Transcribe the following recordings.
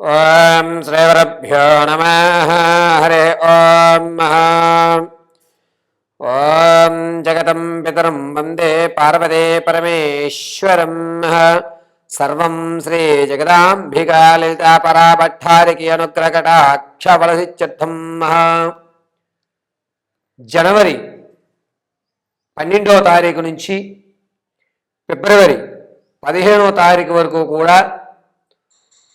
ఓం శ్రీవరభ్యో నమ. హరే ఓం ఓం జగతం పితరం వందే పార్వతే పరమేశ్వరం. సర్వం శ్రీ జగదాంబికా లలితా పరాభట్టారికి జనవరి పన్నెండవ తారీఖు నుంచి ఫిబ్రవరి పదిహేనవ తారీఖు వరకు కూడా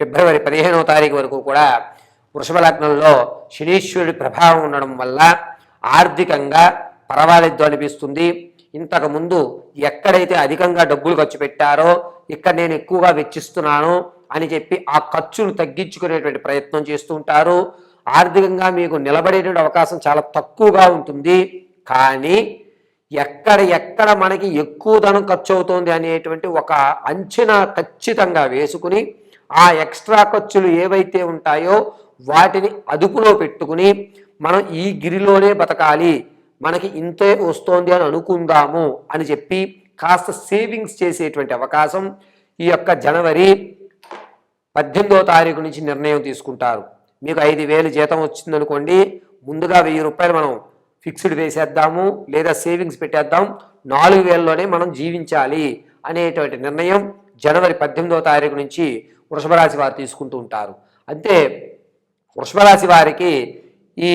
ఫిబ్రవరి పదిహేనవ తారీఖు వరకు కూడా వృషభ లగ్నంలో శనీశ్వరుడి ప్రభావం ఉండడం వల్ల ఆర్థికంగా పర్వాలేదు అనిపిస్తుంది. ఇంతకుముందు ఎక్కడైతే అధికంగా డబ్బులు ఖర్చు పెట్టారో ఇక్కడ నేను ఎక్కువగా వెచ్చిస్తున్నాను అని చెప్పి ఆ ఖర్చును తగ్గించుకునేటువంటి ప్రయత్నం చేస్తూ ఉంటారు. ఆర్థికంగా మీకు నిలబడేటువంటి అవకాశం చాలా తక్కువగా ఉంటుంది. కానీ ఎక్కడ ఎక్కడ మనకి ఎక్కువ ధనం ఖర్చు అవుతుంది అనేటువంటి ఒక అంచనా ఖచ్చితంగా వేసుకుని ఆ ఎక్స్ట్రా ఖర్చులు ఏవైతే ఉంటాయో వాటిని అదుపులో పెట్టుకుని మనం ఈ గిరిలోనే బతకాలి. మనకి ఇంతే వస్తోంది అని అనుకుందాము అని చెప్పి కాస్త సేవింగ్స్ చేసేటువంటి అవకాశం ఈ యొక్క జనవరి పద్దెనిమిదో తారీఖు నుంచి నిర్ణయం తీసుకుంటారు. మీకు ఐదు వేలు జీతం వచ్చిందనుకోండి ముందుగా వెయ్యి రూపాయలు మనం ఫిక్స్డ్ వేసేద్దాము లేదా సేవింగ్స్ పెట్టేద్దాం నాలుగు వేలలోనే మనం జీవించాలి అనేటువంటి నిర్ణయం జనవరి పద్దెనిమిదో తారీఖు నుంచి వృషభరాశి వారు తీసుకుంటూ ఉంటారు. అంతే వృషభరాశి వారికి ఈ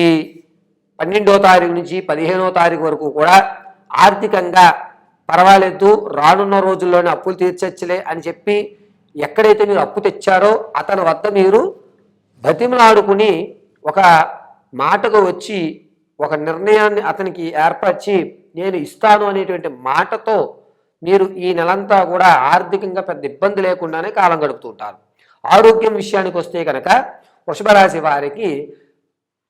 పన్నెండో తారీఖు నుంచి పదిహేనో తారీఖు వరకు కూడా ఆర్థికంగా పర్వాలేదు రానున్న రోజుల్లోనే అప్పులు తీర్చచ్చులే అని చెప్పి ఎక్కడైతే మీరు అప్పు తెచ్చారో అతని వద్ద మీరు బతిమలాడుకుని ఒక మాటకు వచ్చి ఒక నిర్ణయాన్ని అతనికి ఏర్పరిచి నేను ఇస్తాను అనేటువంటి మాటతో మీరు ఈ నెలంతా కూడా ఆర్థికంగా పెద్ద ఇబ్బంది లేకుండానే కాలం గడుపుతుంటారు ఆరోగ్యం విషయానికి వస్తే కనుక వృషభరాశి వారికి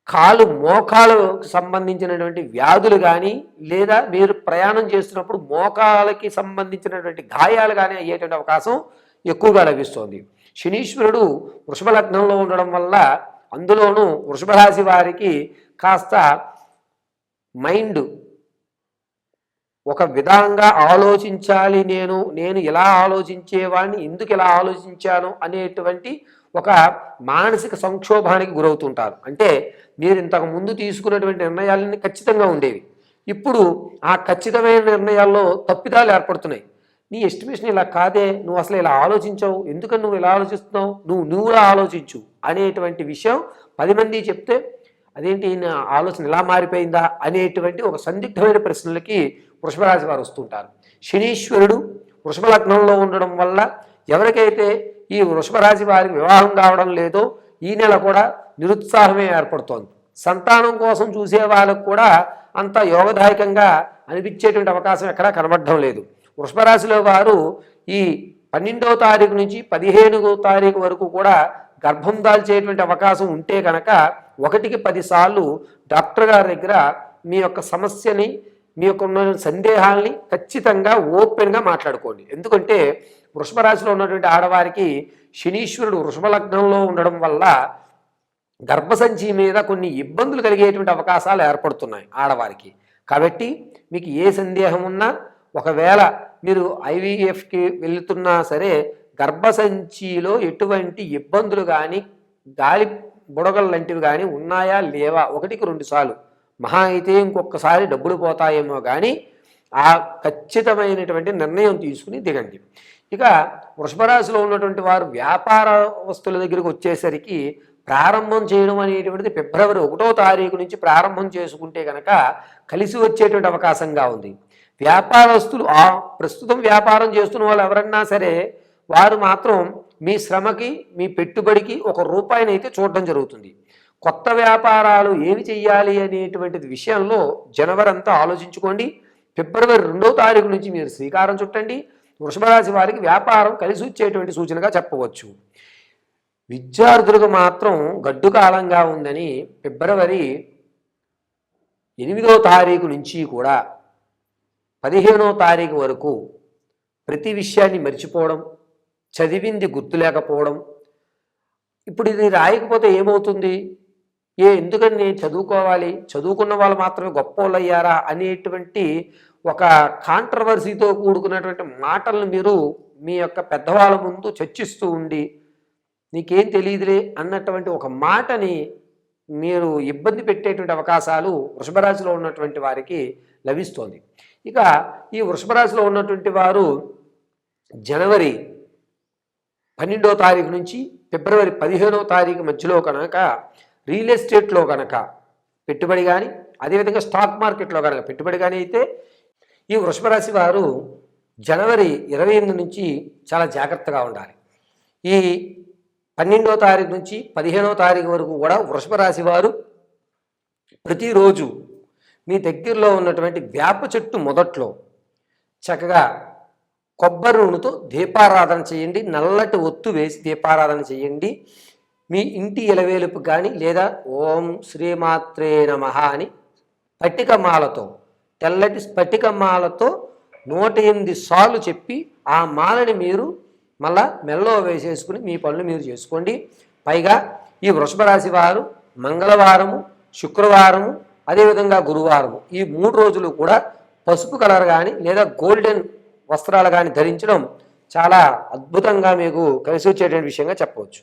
కాలు మోకాలకు సంబంధించినటువంటి వ్యాధులు కానీ లేదా మీరు ప్రయాణం చేస్తున్నప్పుడు మోకాలకి సంబంధించినటువంటి గాయాలు కానీ అయ్యేటువంటి అవకాశం ఎక్కువగా లభిస్తోంది. శనీశ్వరుడు వృషభ లగ్నంలో ఉండడం వల్ల అందులోనూ వృషభరాశి వారికి కాస్త మైండ్ ఒక విధంగా ఆలోచించాలి నేను నేను ఇలా ఆలోచించేవాడిని ఎందుకు ఇలా ఆలోచించాను అనేటువంటి ఒక మానసిక సంక్షోభానికి గురవుతుంటారు. అంటే మీరు ఇంతకు ముందు తీసుకున్నటువంటి నిర్ణయాలన్నీ ఖచ్చితంగా ఉండేవి. ఇప్పుడు ఆ ఖచ్చితమైన నిర్ణయాల్లో తప్పిదాలు ఏర్పడుతున్నాయి. నీ ఎస్టిమేషన్ ఇలా కాదే నువ్వు అసలు ఇలా ఆలోచించావు ఎందుకని నువ్వు ఇలా ఆలోచిస్తున్నావు? నువ్వు నువ్వులా ఆలోచించు అనేటువంటి విషయం పది మంది చెప్తే అదేంటి ఈయన ఆలోచన ఇలా మారిపోయిందా అనేటువంటి ఒక సందిగ్ధమైన ప్రశ్నలకి వృషభరాశి వారు వస్తుంటారు. శనీశ్వరుడు వృషభ లగ్నంలో ఉండడం వల్ల ఎవరికైతే ఈ వృషభరాశి వారికి వివాహం కావడం లేదో ఈ నెల కూడా నిరుత్సాహమే ఏర్పడుతోంది. సంతానం కోసం చూసే వాళ్ళకు కూడా అంత యోగదాయకంగా అనిపించేటువంటి అవకాశం ఎక్కడా కనబడడం లేదు. వృషభరాశిలో వారు ఈ పన్నెండవ తారీఖు నుంచి పదిహేనవ తారీఖు వరకు కూడా గర్భం దాల్చేటువంటి అవకాశం ఉంటే కనుక ఒకటికి పదిసార్లు డాక్టర్ గారి దగ్గర మీ యొక్క సమస్యని మీ యొక్క ఉన్న సందేహాల్ని ఖచ్చితంగా ఓపెన్గా మాట్లాడుకోండి. ఎందుకంటే వృషభ రాశిలో ఉన్నటువంటి ఆడవారికి శనీశ్వరుడు వృషభ లగ్నంలో ఉండడం వల్ల గర్భసంచి మీద కొన్ని ఇబ్బందులు కలిగేటువంటి అవకాశాలు ఏర్పడుతున్నాయి ఆడవారికి. కాబట్టి మీకు ఏ సందేహం ఉన్నా ఒకవేళ మీరు ఐవీఎఫ్కి వెళుతున్నా సరే గర్భసంచిలో ఎటువంటి ఇబ్బందులు కానీ గాలి బుడగలు లాంటివి కానీ ఉన్నాయా లేవా? ఒకటికి రెండు సార్లు. మహా అయితే ఇంకొకసారి డబ్బులు పోతాయేమో కానీ ఆ ఖచ్చితమైనటువంటి నిర్ణయం తీసుకుని దిగండి. ఇక వృషభరాశిలో ఉన్నటువంటి వారు వ్యాపార వస్తువుల దగ్గరికి వచ్చేసరికి ప్రారంభం చేయడం అనేటువంటిది ఫిబ్రవరి ఒకటో తారీఖు నుంచి ప్రారంభం చేసుకుంటే కనుక కలిసి వచ్చేటువంటి అవకాశంగా ఉంది. వ్యాపారస్తులు ప్రస్తుతం వ్యాపారం చేస్తున్న వాళ్ళు ఎవరన్నా సరే వారు మాత్రం మీ శ్రమకి మీ పెట్టుబడికి ఒక రూపాయిని అయితే చూడడం జరుగుతుంది. కొత్త వ్యాపారాలు ఏమి చేయాలి అనేటువంటిది విషయంలో జనవరి అంతా ఆలోచించుకోండి. ఫిబ్రవరి రెండో తారీఖు నుంచి మీరు శ్రీకారం చుట్టండి. వృషభరాశి వారికి వ్యాపారం కలిసి వచ్చేటువంటి సూచనగా చెప్పవచ్చు. విద్యార్థులకు మాత్రం గడ్డు కాలంగా ఉందని ఫిబ్రవరి ఎనిమిదో తారీఖు నుంచి కూడా పదిహేనో తారీఖు వరకు ప్రతి విషయాన్ని మర్చిపోవడం చదివింది గుర్తు లేకపోవడం ఇప్పుడు ఇది రాయకపోతే ఏమవుతుంది? ఏ ఎందుకని నేను చదువుకోవాలి? చదువుకున్న వాళ్ళు మాత్రమే గొప్ప వాళ్ళు అయ్యారా అనేటువంటి ఒక కాంట్రవర్సీతో కూడుకున్నటువంటి మాటలను మీరు మీ యొక్క పెద్దవాళ్ళ ముందు చర్చిస్తూ ఉండి నీకేం తెలియదులే అన్నటువంటి ఒక మాటని మీరు ఇబ్బంది పెట్టేటువంటి అవకాశాలు వృషభరాశిలో ఉన్నటువంటి వారికి లభిస్తోంది. ఇక ఈ వృషభరాశిలో ఉన్నటువంటి వారు జనవరి పన్నెండో తారీఖు నుంచి ఫిబ్రవరి పదిహేనో తారీఖు మధ్యలో కనుక రియల్ ఎస్టేట్లో కనుక పెట్టుబడి కానీ అదేవిధంగా స్టాక్ మార్కెట్లో కనుక పెట్టుబడి కానీ అయితే ఈ వృషభరాశి వారు జనవరి ఇరవై ఎనిమిది నుంచి చాలా జాగ్రత్తగా ఉండాలి. ఈ పన్నెండో తారీఖు నుంచి పదిహేనో తారీఖు వరకు కూడా వృషభ రాశి వారు ప్రతిరోజు మీ దగ్గరలో ఉన్నటువంటి వేప చెట్టు మొదట్లో చక్కగా కొబ్బరి నూనెతో దీపారాధన చేయండి. నల్లటి ఒత్తు వేసి దీపారాధన చేయండి. మీ ఇంటి ఎలవేలుపు కానీ లేదా ఓం శ్రీమాత్రే నమ అని పట్టికమాలతో తెల్లటి స్ఫటికమాలతో నూట ఎనిమిది సార్లు చెప్పి ఆ మాలని మీరు మళ్ళా మెల్లో వేసేసుకుని మీ పనులు మీరు చేసుకోండి. పైగా ఈ వృషభ రాశి వారు మంగళవారము శుక్రవారము అదేవిధంగా గురువారము ఈ మూడు రోజులు కూడా పసుపు కలర్ కానీ లేదా గోల్డెన్ వస్త్రాలు కానీ ధరించడం చాలా అద్భుతంగా మీకు కలిసి వచ్చేటువంటి విషయంగా చెప్పవచ్చు.